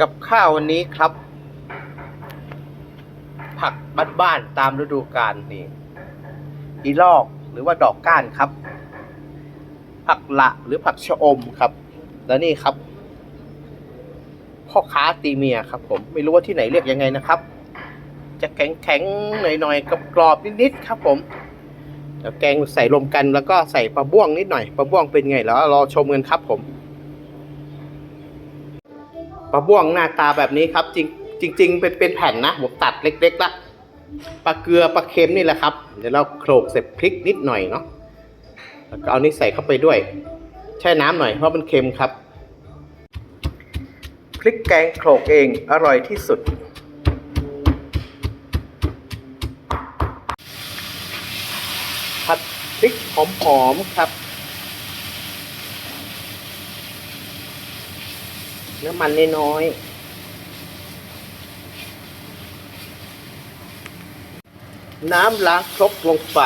กับข้าววันนี้ครับ ผักบ้านๆตามฤดูกาลนี่อีลอกหรือว่าดอกก้านครับ ผักละหรือผักชะอมครับ แล้วนี่ครับ พ่อค้าตีเมียครับ ผมไม่รู้ว่าที่ไหนเรียกยังไงนะครับ จะแข็งแข็งๆหน่อยๆกับกรอบนิดๆครับ ผมแล้วแกงใส่รวมกันแล้วก็ใส่ปลาบ้วงนิดหน่อยปลาบ้วงเป็นไงแล้วรอชมกันครับผม ปลาบ้วงหน้าตาแบบนี้ครับจริงจริงเป็นเป็นแผ่นนะผมตัดเล็กๆละปลาเกลือปลาเค็มนี่แหละครับ เดี๋ยวเราโขลกเสร็จพริกนิดหน่อยเนาะแล้วก็เอานี่ใส่เข้าไปด้วย แช่น้ำหน่อยเพราะมันเค็มครับพริกแกงโขลกเองอร่อยที่สุดผัดพริกหอมๆครับ น้ำมันน้อยๆน้ำล้างครกลงไป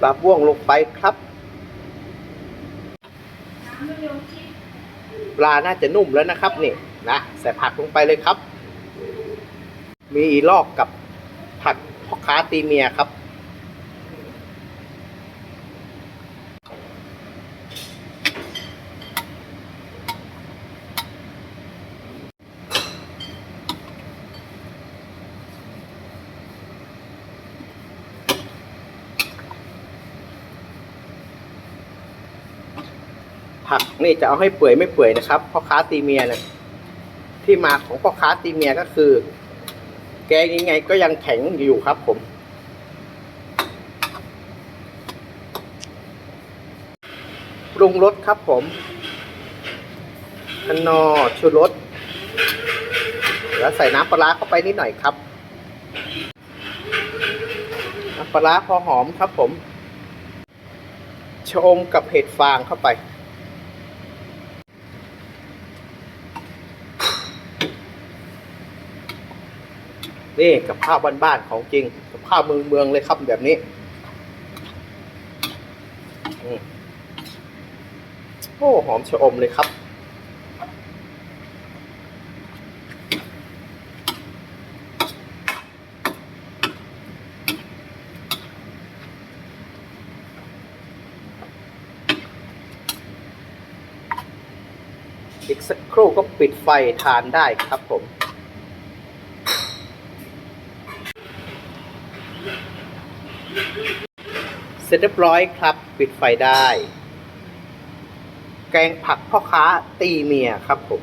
ปลาบ้วงลงไปครับ ปลาน่าจะนุ่มแล้วนะครับนี่นะใส่ผักลงไปเลยครับ มีอีลอกกับผักพ่อค้าตีเมียครับ ผักนี่จะเอาให้เปื่อยไม่เปื่อยนะครับพ่อค้าตีเมียเนี่ยที่มาของพ่อค้าตีเมียก็คือ แกงยังไงก็ยังแข็งอยู่ครับผม ปรุงรสครับผมขนอชูรสแล้วใส่น้ำปลาร้าเข้าไปนิดหน่อยครับน้ำปลาร้าพอหอมครับผมชะอมกับเห็ดฟางเข้าไป นี่กับข้าวบ้านๆของจริง กับข้าวเมืองเมืองเลยครับแบบนี้โอ้หอมชะอมเลยครับ อีกสักครู่ก็ปิดไฟทานได้ครับผม เสร็จเรียบร้อยครับ ปิดไฟได้ แกงผักพ่อค้าตีเมียครับผม